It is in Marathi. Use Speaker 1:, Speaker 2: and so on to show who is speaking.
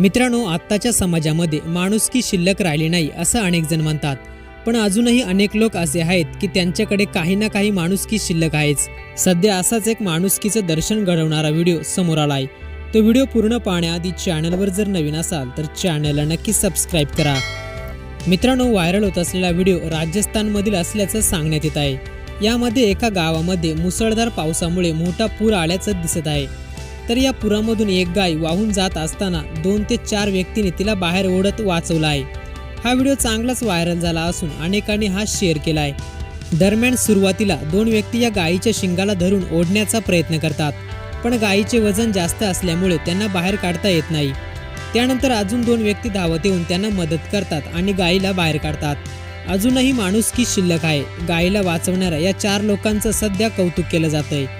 Speaker 1: मित्रांनो आत्ताच्या समाजामध्ये माणुसकी शिल्लक राहिली नाही असं अनेक जण म्हणतात. पण अजूनही अनेक लोक असे आहेत की त्यांच्याकडे काही ना काही माणुसकी शिल्लक आहेच. सध्या असाच एक माणुसकीचं दर्शन घडवणारा व्हिडिओ समोर आलाय. तो व्हिडिओ पूर्ण पाहण्याआधी चॅनलवर जर नवीन असाल तर चॅनलला नक्की सबस्क्राईब करा. मित्रांनो व्हायरल होत असलेला व्हिडिओ राजस्थानमधील असल्याचं सांगण्यात येत आहे. यामध्ये एका गावामध्ये मुसळधार पावसामुळे मोठा पूर आल्याचं दिसत आहे. तर या पुरामधून एक गाय वाहून जात असताना दोन ते चार व्यक्तींनी तिला बाहेर ओढत वाचवला आहे हा व्हिडिओ चांगलाच व्हायरल झाला असून अनेकांनी हा शेअर केला आहे दरम्यान सुरुवातीला दोन व्यक्ती या गायीच्या शिंगाला धरून ओढण्याचा प्रयत्न करतात पण गायीचे वजन जास्त असल्यामुळे त्यांना बाहेर काढता येत नाही. त्यानंतर अजून दोन व्यक्ती धावत येऊन त्यांना मदत करतात आणि गायीला बाहेर काढतात. अजूनही माणुसकी शिल्लक आहे. गायीला वाचवणाऱ्या या चार लोकांचं सध्या कौतुक केलं जात आहे